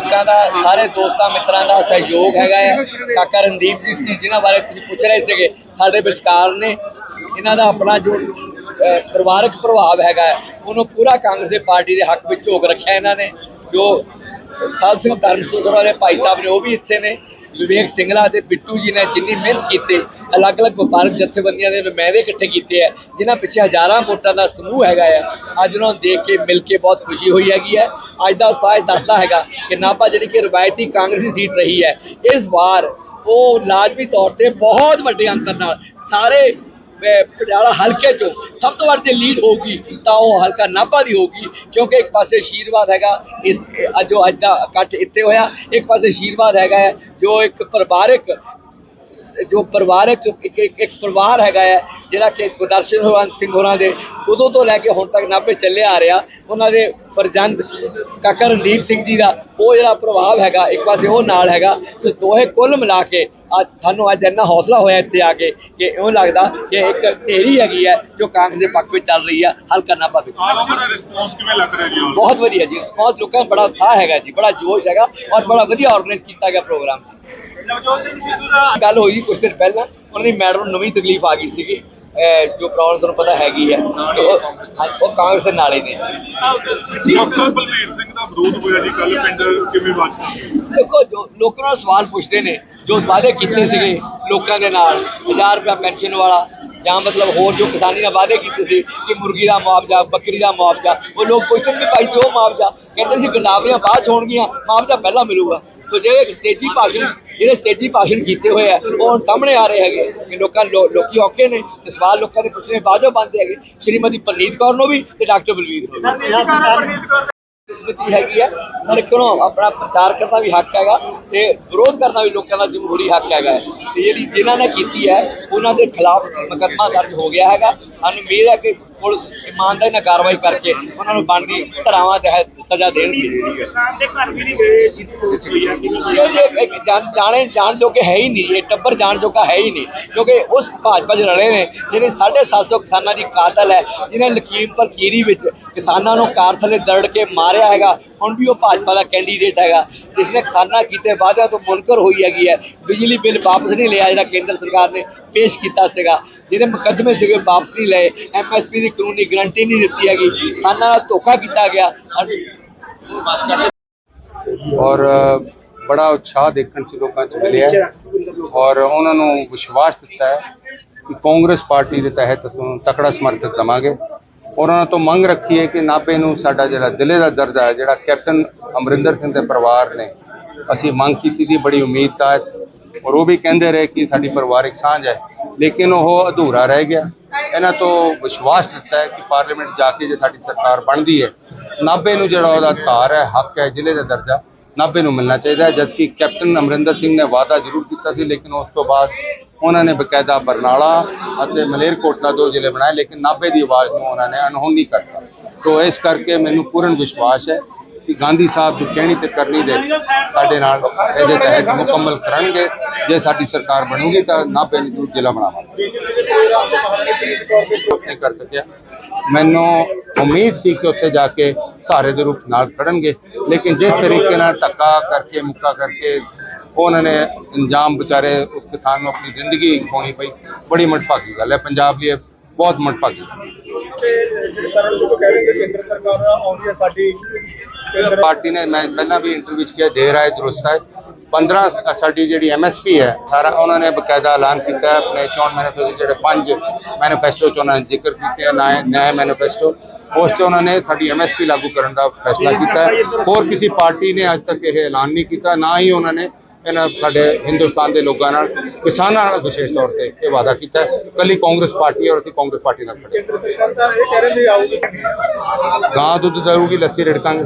ਲੋਕਾਂ ਦਾ ਸਾਰੇ ਦੋਸਤਾਂ ਮਿੱਤਰਾਂ ਦਾ ਸਹਿਯੋਗ ਹੈਗਾ ਹੈ ਕਾਕਾ ਰਣਦੀਪ ਜੀ ਸੀ ਜਿਨ੍ਹਾਂ ਬਾਰੇ ਤੁਸੀਂ ਪੁੱਛ ਰਹੇ ਸੀਗੇ ਸਾਡੇ ਵਿਚਕਾਰ ਨੇ ਇਹਨਾਂ ਦਾ ਆਪਣਾ ਜੋ ਪਰਿਵਾਰਕ ਪ੍ਰਭਾਵ ਹੈਗਾ ਹੈ, ਉਹਨੂੰ ਪੂਰਾ ਕਾਂਗਰਸ ਦੇ ਪਾਰਟੀ ਦੇ ਹੱਕ ਵਿੱਚ ਝੋਕ ਰੱਖਿਆ ਇਹਨਾਂ ਨੇ। ਜੋ ਸਾਧ ਸਿੰਘ ਧਰਮਸੁਤਰਾ ਦੇ ਭਾਈ ਸਾਹਿਬ ਨੇ ਉਹ ਵੀ ਇੱਥੇ ਨੇ। ਵਿਵੇਕ ਸਿੰਘਲਾ ਤੇ ਬਿੱਟੂ ਜੀ ਨੇ ਜਿੰਨੀ ਮਿਹਨਤ ਕੀਤੀ, ਅਲੱਗ-ਅਲੱਗ ਵਪਾਰਕ ਜਥੇਬੰਦੀਆਂ ਦੇ ਨੁਮਾਇੰਦੇ ਇਕੱਠੇ ਕੀਤੇ ਹੈ ਜਿਨ੍ਹਾਂ ਪਿੱਛੇ ਹਜ਼ਾਰਾਂ ਵੋਟਾਂ ਦਾ ਸਮੂਹ ਹੈਗਾ ਆ, ਅੱਜ ਉਹਨਾਂ ਨੂੰ ਦੇਖ ਕੇ ਮਿਲ ਕੇ ਬਹੁਤ ਖੁਸ਼ੀ ਹੋਈ ਹੈਗੀ ਹੈ ਅੱਜ ਦਾ ਸਾਜ ਦੱਸਦਾ ਹੈਗਾ ਕਿ ਨਾਭਾ ਜਿਹੜੀ ਕਿ ਰਵਾਇਤੀ ਕਾਂਗਰਸੀ ਸੀਟ ਰਹੀ ਹੈ, ਇਸ ਵਾਰ ਉਹ ਲਾਜ਼ਮੀ ਤੌਰ ਤੇ ਬਹੁਤ ਵੱਡੇ ਅੰਤਰ ਨਾਲ ਸਾਰੇ ਪਟਿਆਲਾ ਹਲਕੇ ਚੋਂ ਸਭ ਤੋਂ ਵੱਧ ਜੇ ਲੀਡ ਹੋਊਗੀ, ਤਾਂ ਉਹ ਹਲਕਾ ਨਾਭਾ ਦੀ ਹੋਊਗੀ, ਕਿਉਂਕਿ ਇੱਕ ਪਾਸੇ ਆਸ਼ੀਰਵਾਦ ਹੈਗਾ ਇਸ, ਅੱਜ ਅੱਜ ਦਾ ਇਕੱਠ ਇੱਥੇ ਹੋਇਆ, ਇੱਕ ਪਾਸੇ ਆਸ਼ੀਰਵਾਦ ਹੈਗਾ ਹੈ, ਜੋ ਇੱਕ ਪਰਿਵਾਰਕ ਜੋ ਪਰਿਵਾਰਕ ਇੱਕ ਪਰਿਵਾਰ ਹੈਗਾ ਹੈ ਜਿਹੜਾ ਕਿ ਗੁਰਦਰਸ਼ਨ ਹੋਰਾਂ ਸਿੰਘ ਹੋਰਾਂ ਦੇ ਉਦੋਂ ਤੋਂ ਲੈ ਕੇ ਹੁਣ ਤੱਕ ਨਾਭੇ ਚੱਲੇ ਆ ਰਿਹਾ। ਉਹਨਾਂ ਦੇ ਫਰਜ਼ੰਦ ਕਾਕਾ ਰਣਦੀਪ ਸਿੰਘ ਜੀ ਦਾ ਉਹ ਜਿਹੜਾ ਪ੍ਰਭਾਵ ਹੈਗਾ ਇੱਕ ਪਾਸੇ ਉਹ ਨਾਲ ਹੈਗਾ। ਸੋ ਦੋਹੇ ਕੁੱਲ ਮਿਲਾ ਕੇ ਅੱਜ ਸਾਨੂੰ ਅੱਜ ਇੰਨਾ ਹੌਸਲਾ ਹੋਇਆ ਇੱਥੇ ਆ ਕੇ ਕਿ ਇਉਂ ਲੱਗਦਾ ਕਿ ਇੱਕ ਢੇਰੀ ਹੈਗੀ ਹੈ ਜੋ ਕਾਂਗਰਸ ਦੇ ਪੱਖ ਵਿੱਚ ਚੱਲ ਰਹੀ ਹੈ ਵਿੱਚ। ਆਲ ਓਵਰ ਰਿਸਪੌਂਸ ਕਿਵੇਂ ਲੱਗ ਰਿਹਾ ਜੀ ਬਹੁਤ ਵਧੀਆ ਜੀ ਰਿਸਪੌਂਸ ਲੋਕਾਂ ਦਾ ਬੜਾ ਉਤਸ਼ਾਹ ਹੈਗਾ ਜੀ ਬੜਾ ਜੋਸ਼ ਹੈਗਾ ਔਰ ਬੜਾ ਵਧੀਆ ਆਰਗੇਨਾਈਜ਼ ਕੀਤਾ ਗਿਆ ਪ੍ਰੋਗਰਾਮ ਨਵਜੋਤ ਸਿੰਘ ਸਿੱਧੂ ਦਾ ਗੱਲ ਹੋਈ ਕੁਝ ਦਿਨ ਪਹਿਲਾਂ ਉਹਨਾਂ ਦੀ ਮੈਡਮ ਨੂੰ ਨਵੀਂ ਤਕਲੀਫ ਆ ਗਈ ਸੀਗੀ। ਅਹ ਜੋ ਪ੍ਰੋਬਲਮ ਤੁਹਾਨੂੰ ਪਤਾ ਹੈਗੀ ਹੈ ਉਹ ਹਾਂਜੀ, ਉਹ ਕਾਂਗਰਸ ਦੇ ਨਾਲੇ ਨੇ। ਡਾਕਟਰ ਬਲਵੀਰ ਸਿੰਘ ਦਾ ਵਿਰੋਧ ਹੋਇਆ ਜੀ ਕੱਲ ਪਿੰਡ ਕਿਵੇਂ ਬਾਤ ਦੇਖੋ ਜੋ ਲੋਕਾਂ ਨਾਲ ਸਵਾਲ ਪੁੱਛਦੇ ਨੇ ਜੋ ਵਾਅਦੇ ਕੀਤੇ ਸੀਗੇ ਲੋਕਾਂ ਦੇ ਨਾਲ 1000 ਰੁਪਏ ਪੈਨਸ਼ਨ ਵਾਲਾ ਜਾਂ ਮਤਲਬ ਹੋਰ ਜੋ ਕਿਸਾਨੀ ਨਾਲ ਵਾਅਦੇ ਕੀਤੇ ਸੀ ਕਿ ਮੁਰਗੀ ਦਾ ਮੁਆਵਜ਼ਾ ਬੱਕਰੀ ਦਾ ਮੁਆਵਜ਼ਾ ਉਹ ਲੋਕ ਪੁੱਛਦੇ ਨੇ ਵੀ ਭਾਈ ਦਿਓ ਮੁਆਵਜ਼ਾ। ਕਹਿੰਦੇ ਸੀ ਗਰਦਾਵਰੀਆਂ ਬਾਅਦ 'ਚ ਹੋਣਗੀਆਂ ਮੁਆਵਜ਼ਾ ਪਹਿਲਾਂ ਮਿਲੂਗਾ। ਸੋ ਜਿਹੜੇ ਸਟੇਜੀ ਭਾਸ਼ਣ, ਜਿਹੜੇ ਸਟੇਜੀ ਭਾਸ਼ਣ ਕੀਤੇ ਹੋਏ ਆ, ਉਹ ਹੁਣ ਸਾਹਮਣੇ ਆ ਰਹੇ ਹੈਗੇ ਕਿ ਲੋਕਾਂ ਲੋਕੀ ਔਕੇ ਨੇ ਤੇ ਸਵਾਲ ਲੋਕਾਂ ਦੇ ਪੁੱਛਣੇ ਬਾਅਦੋਂ ਬੰਦੇ ਹੈਗੇ। ਸ਼੍ਰੀਮਤੀ ਪਰਨੀਤ ਕੌਰ ਨੂੰ ਵੀ ਤੇ ਡਾਕਟਰ ਬਲਵੀਰ ਨੂੰ ਵੀ। ਕਿਸਮਤੀ ਹੈਗੀ ਹੈ ਸਾਡੇ ਕੋਲੋਂ ਆਪਣਾ ਪ੍ਰਚਾਰ ਕਰਨਾ ਵੀ ਹੱਕ ਹੈਗਾ ਤੇ ਵਿਰੋਧ ਕਰਨਾ ਵੀ ਲੋਕਾਂ ਦਾ ਜਮਹੂਰੀ ਹੱਕ ਹੈਗਾ ਹੈ। ਤੇ ਜਿਹੜੀ ਜਿਨ੍ਹਾਂ ਨੇ ਕੀਤੀ ਹੈ, ਉਹਨਾਂ ਦੇ ਖਿਲਾਫ ਮੁਕੱਦਮਾ ਦਰਜ ਹੋ ਗਿਆ ਹੈਗਾ। ਸਾਨੂੰ ਉਮੀਦ ਹੈ ਕਿ ਪੁਲਿਸ ਇਮਾਨਦਾਰੀ ਨਾਲ ਕਾਰਵਾਈ ਕਰਕੇ ਉਹਨਾਂ ਨੂੰ ਬਣਦੀ ਧਾਰਾਵਾਂ ਤਹਿਤ ਸਜ਼ਾ ਦੇਣਗੇ ਦੇ। ਘਰ ਵੀ ਨਹੀਂ ਗਏ ਜਿੱਥੇ ਹੋਈ ਆ ਇਹ ਇੱਕ- ਜਾਣੇ ਜਾਣ ਜੋਗੇ ਹੈ ਹੀ ਨਹੀਂ ਇਹ ਟੱਬਰ ਜਾਣ ਜੋਗਾ ਹੈ ਹੀ ਨਹੀਂ। ਕਿਉਂਕਿ ਉਸ ਭਾਜਪਾ 'ਚ ਰਲੇ ਨੇ, ਜਿਹੜੇ 750 ਕਿਸਾਨਾਂ ਦੀ ਕਾਤਲ ਹੈ ਜਿਹਨੇ ਲਖੀਮਪੁਰ ਕੀਰੀ ਵਿੱਚ ਕਿਸਾਨਾਂ ਨੂੰ ਕਾਰ ਥੱਲੇ ਦਰੜ ਕੇ ਮਾਰਿਆ ਹੈਗਾ। ਹੁਣ ਵੀ ਉਹ ਭਾਜਪਾ ਦਾ ਕੈਂਡੀਡੇਟ ਹੈਗਾ। ਜਿਸ ਨੇ ਕਿਸਾਨਾਂ ਕੀਤੇ ਵਾਅਦਿਆਂ ਤੋਂ ਮੁਨਕਰ ਹੋਈ ਹੈਗੀ ਹੈ। ਬਿਜਲੀ ਬਿੱਲ ਵਾਪਸ ਨਹੀਂ ਲਿਆ ਜਿਹੜਾ ਕੇਂਦਰ ਸਰਕਾਰ ਨੇ ਪੇਸ਼ ਕੀਤਾ ਸੀਗਾ। ਜਿਹੜੇ ਮੁਕੱਦਮੇ ਸੀਗੇ ਵਾਪਸ ਨਹੀਂ ਲਏ। ਐਮਐਸਪੀ ਦੀ ਕਾਨੂੰਨੀ ਗਰੰਟੀ ਨਹੀਂ ਦਿੱਤੀ ਹੈਗੀ। ਕਿਸਾਨਾਂ ਨਾਲ ਧੋਖਾ ਕੀਤਾ ਗਿਆ। ਔਰ ਬੜਾ ਉਤਸ਼ਾਹ ਦੇਖਣ ਚ ਲੋਕਾਂ ਚ ਮਿਲਿਆ ਔਰ ਉਹਨਾਂ ਨੂੰ ਵਿਸ਼ਵਾਸ ਦਿੱਤਾ ਹੈ ਕਿ ਕਾਂਗਰਸ ਪਾਰਟੀ ਦੇ ਤਹਿਤ ਤਕੜਾ ਸਮਰਥਨ ਦਵਾਂਗੇ। ਉਹਨਾਂ ਤੋਂ ਮੰਗ ਰੱਖੀ ਹੈ ਕਿ ਨਾਭੇ ਨੂੰ ਸਾਡਾ ਜਿਹੜਾ ਜ਼ਿਲ੍ਹੇ ਦਾ ਦਰਜਾ ਹੈ, ਜਿਹੜਾ ਕੈਪਟਨ ਅਮਰਿੰਦਰ ਸਿੰਘ ਦੇ ਪਰਿਵਾਰ ਨੇ, ਅਸੀਂ ਮੰਗ ਕੀਤੀ ਸੀ ਬੜੀ ਉਮੀਦ ਤਾਂ ਔਰ ਉਹ ਵੀ ਕਹਿੰਦੇ ਰਹੇ ਕਿ ਸਾਡੀ ਪਰਿਵਾਰਿਕ ਸਾਂਝ ਹੈ। ਲੇਕਿਨ ਉਹ ਅਧੂਰਾ ਰਹਿ ਗਿਆ। ਇਹਨਾਂ ਤੋਂ ਵਿਸ਼ਵਾਸ ਦਿੱਤਾ ਹੈ ਕਿ ਪਾਰਲੀਮੈਂਟ ਜਾ ਕੇ ਜੇ ਸਾਡੀ ਸਰਕਾਰ ਬਣਦੀ ਹੈ, ਨਾਭੇ ਨੂੰ ਜਿਹੜਾ ਉਹਦਾ ਅਧਿਕਾਰ ਹੈ, ਹੱਕ ਹੈ, ਜ਼ਿਲ੍ਹੇ ਦਾ ਦਰਜਾ, ਨਾਭੇ ਨੂੰ ਮਿਲਣਾ ਚਾਹੀਦਾ ਹੈ। ਜਦਕਿ ਕੈਪਟਨ ਅਮਰਿੰਦਰ ਸਿੰਘ ਨੇ ਵਾਅਦਾ ਜ਼ਰੂਰ ਕੀਤਾ ਸੀ, ਲੇਕਿਨ ਉਸ ਤੋਂ ਬਾਅਦ ਉਹਨਾਂ ਨੇ ਬਕਾਇਦਾ ਬਰਨਾਲਾ ਅਤੇ ਮਲੇਰਕੋਟਲਾ ਦੋ ਜ਼ਿਲ੍ਹੇ ਬਣਾਏ, ਲੇਕਿਨ ਨਾਭੇ ਦੀ ਆਵਾਜ਼ ਨੂੰ ਉਹਨਾਂ ਨੇ ਅਨਹੋਨੀ ਕਰਤਾ ਤੋਂ ਇਸ ਕਰਕੇ ਮੈਨੂੰ ਪੂਰਨ ਵਿਸ਼ਵਾਸ ਹੈ ਕਿ ਗਾਂਧੀ ਸਾਹਿਬ ਦੀ ਕਹਿਣੀ ਤੇ ਕਰਨੀ ਦੇ ਸਾਡੇ ਨਾਲ ਇਹਦੇ ਤਹਿਤ ਮੁਕੰਮਲ ਕਰਨਗੇ। ਜੇ ਸਾਡੀ ਸਰਕਾਰ ਬਣੂਗੀ ਤਾਂ ਨਾਭੇ ਨੂੰ ਜ਼ਿਲ੍ਹਾ ਬਣਾਵਾਂਗੇ। ਕਰ ਸਕਿਆ। ਮੈਨੂੰ ਉਮੀਦ ਸੀ ਕਿ ਉੱਥੇ ਜਾ ਕੇ ਸਹਾਰੇ ਦੇ ਰੂਪ ਨਾਲ ਖੜਨਗੇ, ਲੇਕਿਨ ਜਿਸ ਤਰੀਕੇ ਨਾਲ ਧੱਕਾ ਕਰਕੇ, ਮੁੱਕਾ ਕਰਕੇ ਉਹਨਾਂ ਨੇ ਅੰਜਾਮ ਵਿਚਾਰੇ ਉਸ ਕਿਸਾਨ ਨੂੰ ਆਪਣੀ ਜ਼ਿੰਦਗੀ ਖੋਣੀ ਪਈ ਬੜੀ ਮਟਭਾਗੀ ਗੱਲ ਹੈ ਪੰਜਾਬ ਲਈ ਬਹੁਤ ਮਟਭਾਗੀ ਪਾਰਟੀ ਨੇ ਮੈਂ ਪਹਿਲਾਂ ਵੀ ਇੰਟਰਵਿਊ ਵਿੱਚ ਕਿਹਾ ਦੇਰ ਆਏ ਦਰੁਸਤ ਹੈ 15 ਸਾਡੀ ਜਿਹੜੀ ਐਮਐਸਪੀ ਹੈ 18 ਉਹਨਾਂ ਨੇ ਬਕਾਇਦਾ ਐਲਾਨ ਕੀਤਾ ਆਪਣੇ ਚੋਣ ਮੈਨੀਫੈਸਟੋ ਜਿਹੜੇ ਪੰਜ ਮੈਨੀਫੈਸਟੋ ਚ ਉਹਨਾਂ ਨੇ ਜ਼ਿਕਰ ਕੀਤੇ ਨਏ ਮੈਨੀਫੈਸਟੋ ਉਸ ਚ ਉਹਨਾਂ ਨੇ ਸਾਡੀ ਐਮਐਸਪੀ ਲਾਗੂ ਕਰਨ ਦਾ ਫੈਸਲਾ ਕੀਤਾ ਹੋਰ ਕਿਸੇ ਪਾਰਟੀ ਨੇ ਅੱਜ ਤੱਕ ਇਹ ਐਲਾਨ ਨਹੀਂ ਕੀਤਾ ਨਾ ਹੀ ਉਹਨਾਂ ਨੇ ਇਹਨਾਂ ਸਾਡੇ ਹਿੰਦੁਸਤਾਨ ਦੇ ਲੋਕਾਂ ਨਾਲ ਕਿਸਾਨਾਂ ਨਾਲ ਵਿਸ਼ੇਸ਼ ਤੌਰ ਤੇ ਇਹ ਵਾਅਦਾ ਕੀਤਾ ਕੱਲੀ ਕਾਂਗਰਸ ਪਾਰਟੀ ਔਰ ਅਸੀਂ ਕਾਂਗਰਸ ਪਾਰਟੀ ਨਾਲ ਖੜੇ ਗਾਂ ਦੁੱਧ ਦਊਗੀ ਲੱਸੀ ਰਿੜਕਾਂਗੇ।